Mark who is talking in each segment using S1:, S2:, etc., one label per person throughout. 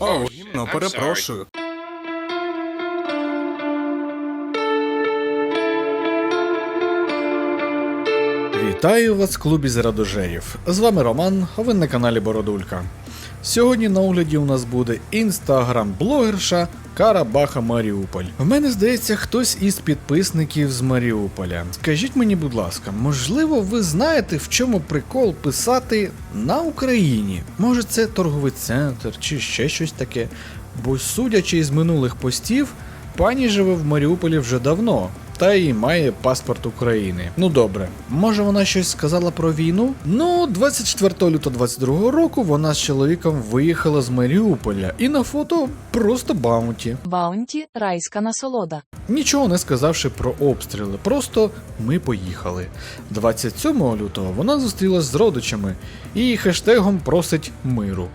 S1: О, гімно, перепрошую. Вітаю вас в клубі радужеїв. З вами Роман, а ви на каналі Бородулька. Сьогодні на огляді у нас буде інстаграм-блогерша Карабаха Маріуполь. В мене здається, хтось із підписників з Маріуполя. Скажіть мені, будь ласка, можливо, ви знаєте, в чому прикол писати на Україні? Може, це торговий центр чи ще щось таке? Бо судячи із минулих постів, пані живе в Маріуполі вже давно. Та й має паспорт України. Ну добре, може вона щось сказала про війну? Ну, 24 лютого 22 року вона з чоловіком виїхала з Маріуполя і на фото просто баунті.
S2: Баунті райська насолода.
S1: Нічого не сказавши про обстріли, просто ми поїхали. 27 лютого вона зустрілась з родичами і хештегом просить миру.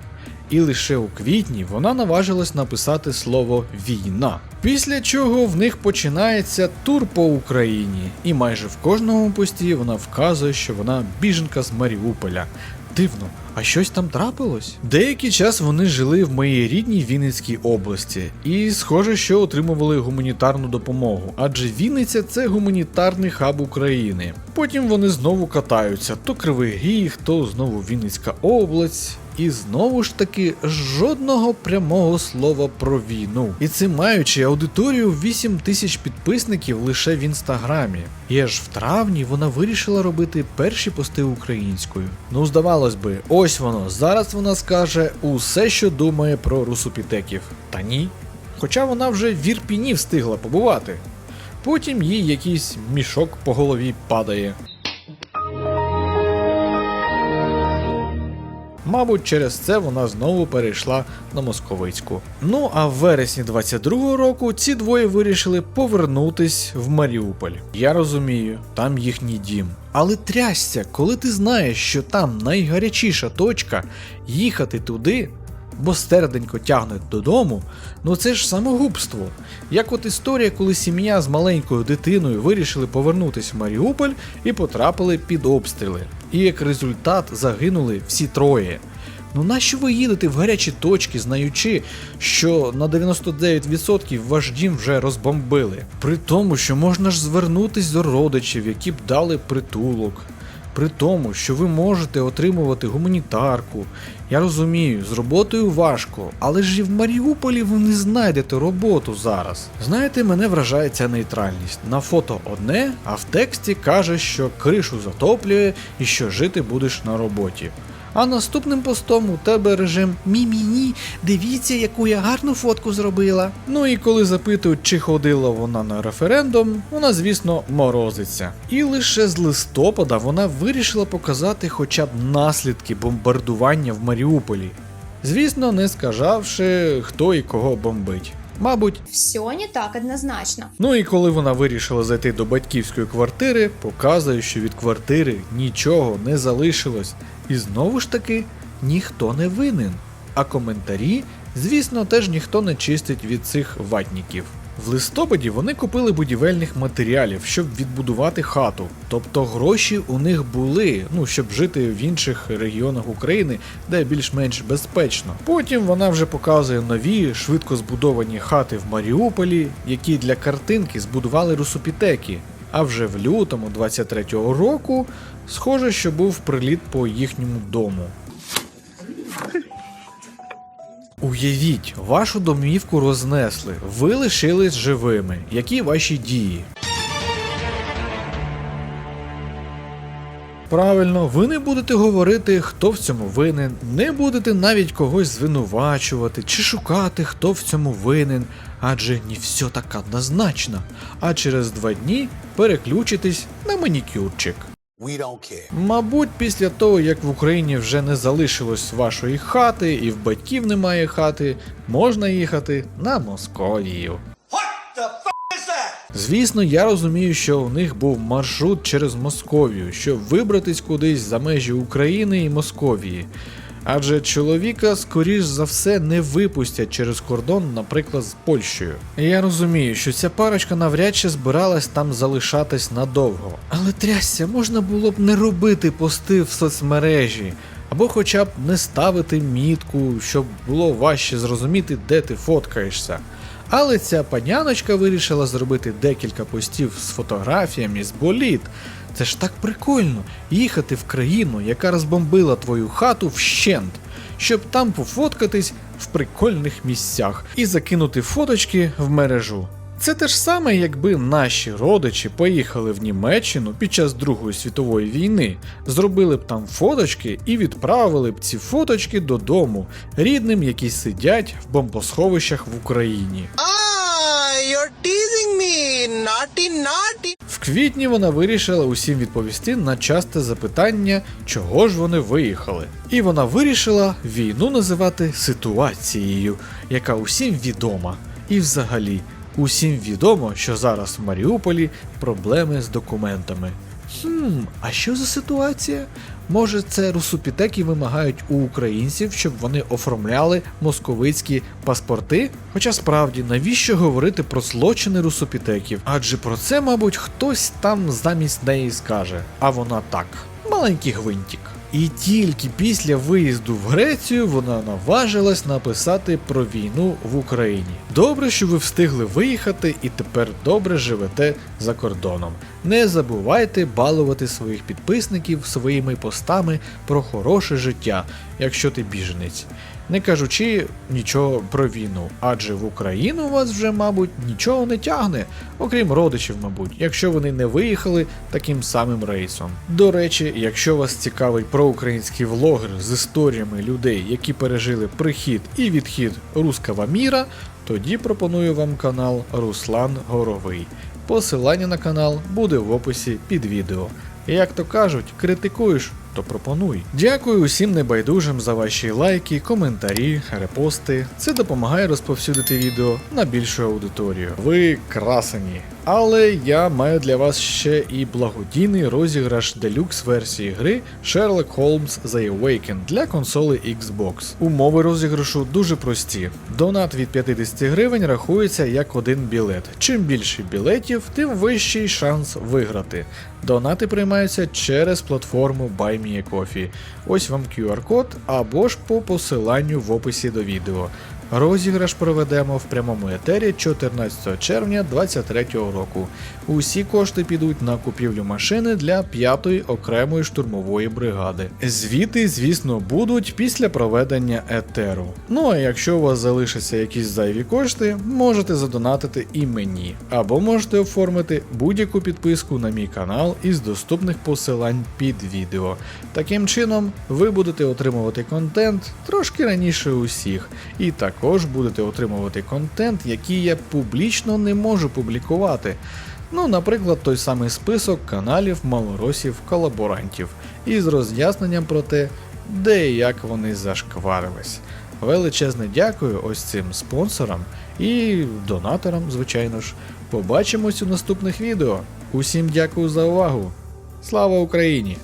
S1: І лише у квітні вона наважилась написати слово війна. Після чого в них починається тур по Україні, і майже в кожному пості вона вказує, що вона біженка з Маріуполя. Дивно, а щось там трапилось? Деякий час вони жили в моїй рідній Вінницькій області, і схоже, що отримували гуманітарну допомогу, адже Вінниця це гуманітарний хаб України. Потім вони знову катаються: то Кривий Ріг, то знову Вінницька область. І знову ж таки жодного прямого слова про війну. І це маючи аудиторію 8 тисяч підписників лише в інстаграмі. І аж в травні вона вирішила робити перші пости українською. Ну, здавалось би, ось воно. Зараз вона скаже усе, що думає про русопітеків. Та ні. Хоча вона вже в Ірпіні встигла побувати. Потім їй якийсь мішок по голові падає. Мабуть, через це вона знову перейшла на московицьку. Ну а в вересні 22-го року ці двоє вирішили повернутись в Маріуполь. Я розумію, там їхній дім. Але трясся, коли ти знаєш, що там найгарячіша точка, їхати туди, бо стерденько тягнуть додому, ну це ж самогубство. Як от історія, коли сім'я з маленькою дитиною вирішили повернутися в Маріуполь і потрапили під обстріли. І як результат загинули всі троє. Ну нащо ви їдете в гарячі точки, знаючи, що на 99% ваш дім вже розбомбили? При тому, що можна ж звернутись до родичів, які б дали притулок. При тому, що ви можете отримувати гуманітарку. Я розумію, з роботою важко, але ж і в Маріуполі ви не знайдете роботу зараз. Знаєте, мене вражає ця нейтральність. На фото одне, а в тексті каже, що кришу затоплює і що жити будеш на роботі. А наступним постом у тебе режим Мі-мі-ні, дивіться, яку я гарну фотку зробила. Ну і коли запитують, чи ходила вона на референдум, вона, звісно, морозиться. І лише з листопада вона вирішила показати хоча б наслідки бомбардування в Маріуполі. Звісно, не сказавши, хто і кого бомбить. Мабуть,
S3: Все не так однозначно.
S1: Ну і коли вона вирішила зайти до батьківської квартири, показує, що від квартири нічого не залишилось. І знову ж таки ніхто не винен. А коментарі, звісно, теж ніхто не чистить від цих ватніків. В листопаді вони купили будівельних матеріалів, щоб відбудувати хату. Тобто гроші у них були, ну щоб жити в інших регіонах України, де більш-менш безпечно. Потім вона вже показує нові, швидко збудовані хати в Маріуполі, які для картинки збудували русопітеки. А вже в лютому 23-го року схоже, що був приліт по їхньому дому. Уявіть, вашу домівку рознесли, ви лишились живими. Які ваші дії? Правильно, ви не будете говорити, хто в цьому винен, не будете навіть когось звинувачувати чи шукати, хто в цьому винен, адже не все так однозначно. А через два дні переключитесь на манікюрчик.
S4: We don't care.
S1: Мабуть, після того, як в Україні вже не залишилось вашої хати і в батьків немає хати, можна їхати на Московію. Звісно, я розумію, що у них був маршрут через Московію, щоб вибратись кудись за межі України і Московії. Адже чоловіка, скоріш за все, не випустять через кордон, наприклад, з Польщею. Я розумію, що ця парочка навряд чи збиралась там залишатись надовго. Але трясся, можна було б не робити пости в соцмережі, Або хоча б не ставити мітку, щоб було важче зрозуміти, де ти фоткаєшся. Але ця паняночка вирішила зробити декілька постів з фотографіями з боліт. Це ж так прикольно їхати в країну, яка розбомбила твою хату вщент, щоб там пофоткатись в прикольних місцях і закинути фоточки в мережу. Це те ж саме, якби наші родичі поїхали в Німеччину під час Другої світової війни, зробили б там фоточки і відправили б ці фоточки додому рідним, які сидять в бомбосховищах в Україні.
S4: Ah. Naughty, naughty.
S1: В квітні вона вирішила усім відповісти на часте запитання, чого ж вони виїхали. І вона вирішила війну називати ситуацією, яка усім відома. І взагалі, усім відомо, що зараз в Маріуполі проблеми з документами. Хм, а що за ситуація? Може, це русупітеки вимагають у українців, щоб вони оформляли московицькі паспорти? Хоча справді, навіщо говорити про злочини русупітеків? Адже про це, мабуть, хтось там замість неї скаже. А вона так, маленький гвинтик. І тільки після виїзду в Грецію вона наважилась написати про війну в Україні. Добре, що ви встигли виїхати і тепер добре живете за кордоном. Не забувайте балувати своїх підписників своїми постами про хороше життя, якщо ти біженець. Не кажучи нічого про війну, адже в Україну вас вже, мабуть, нічого не тягне, окрім родичів, мабуть, якщо вони не виїхали таким самим рейсом. До речі, якщо вас цікавить проукраїнський влогер з історіями людей, які пережили прихід і відхід руского міра, тоді пропоную вам канал Руслан Горовий. Посилання на канал буде в описі під відео. Як то кажуть, критикуєш, то пропонуй. Дякую усім небайдужим за ваші лайки, коментарі, репости. Це допомагає розповсюдити відео на більшу аудиторію. Ви красені. Але я маю для вас ще і благодійний розіграш делюкс версії гри Sherlock Holmes The Awakened для консоли Xbox. Умови розіграшу дуже прості. Донат від 50 гривень рахується як один білет. Чим більше білетів, тим вищий шанс виграти. Донати приймаються через платформу BuyMeACoffee. Ось вам QR-код або ж по посиланню в описі до відео. Розіграш проведемо в прямому етері 14 червня 2023 року. Усі кошти підуть на купівлю машини для 5-ї окремої штурмової бригади. Звіти, звісно, будуть після проведення етеру. Ну а якщо у вас залишаться якісь зайві кошти, можете задонатити і мені, або можете оформити будь-яку підписку на мій канал із доступних посилань під відео. Таким чином, ви будете отримувати контент трошки раніше усіх, і також будете отримувати контент, який я публічно не можу публікувати. Ну, наприклад, той самий список каналів малоросів колаборантів із роз'ясненням про те, де і як вони зашкварились. Величезне дякую ось цим спонсорам і донаторам, звичайно ж. Побачимось у наступних відео. Усім дякую за увагу. Слава Україні!